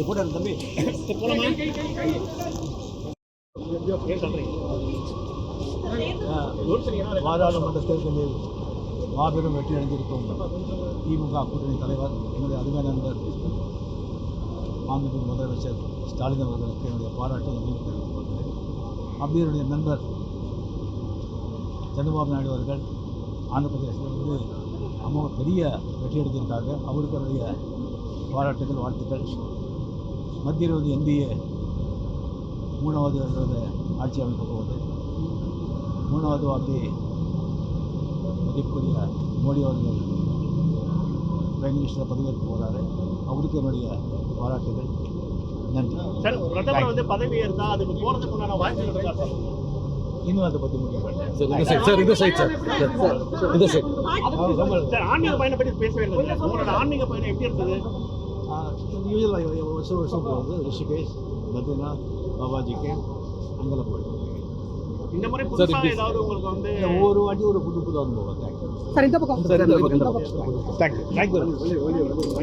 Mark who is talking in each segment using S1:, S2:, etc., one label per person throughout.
S1: எப்படி தம்பி. பாராளுமன்ற தேர்தலில் மாபெரும் வெற்றி அடைந்திருக்கும் திமுக கூட்டணி தலைவர் என்னுடைய அருமை நண்பர் மாண்புமிகு முதலமைச்சர் ஸ்டாலின் அவர்களுக்கு என்னுடைய பாராட்டை நன்றி தெரிவித்துக் கொள்கிறேன். அப்படி என்னுடைய நண்பர் சந்திரபாபு நாயுடு அவர்கள் ஆந்திர பிரதேசத்திலிருந்து அம்மா பெரிய வெற்றி எடுத்திருக்காங்க அவருக்கு என்னுடைய பாராட்டுகள் வாழ்த்துக்கள். மத்தியில் வந்து என்டிஏ மூணாவது வருட ஆட்சி அமைக்க போகுது மூணாவது வாட்டி மதிப்புரிய மோடி அவர்கள் பிரைம் மினிஸ்டர் பதவியேற்க போகிறாரு அவருக்கு என்னுடைய பாராட்டுகள். நன்றி.
S2: சார் பிரதமர் வந்து பதவி அதுக்கு போறதுக்கு உண்டான வாய்ப்புகள் இருக்கா சார்?
S1: இன்னும் அதை பற்றி முடிவு பண்ணேன்
S3: சார் இந்த சைட் சார் இந்த சைட் சார் இந்த சைட்
S2: சார் ஆன்மீக பயணம் பற்றி பேசவே இல்லை சார். உங்களோட ஆன்மீக பயணம் எப்படி இருந்தது
S1: யூஸ்வலாக வருஷம் வருஷம் போகிறது ரிஷிகேஷ் பத்ரிநாத் பாபாஜிக்கு அங்கெல்லாம் போயிட்டு
S2: இந்த முறை
S3: சார்,
S2: புதுசா
S3: இப்படி-
S2: ஏதாவது உங்களுக்கு வந்து
S1: ஒவ்வொரு வாட்டி ஒரு புது புது அனுபவம் தேங்க்யூ
S4: சார் இந்த பக்கம்
S3: சார் இந்த பக்கம், இந்த பக்கம்
S1: தேங்க்யூ தேங்க்யூ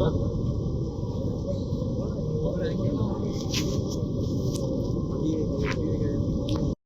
S3: Huh?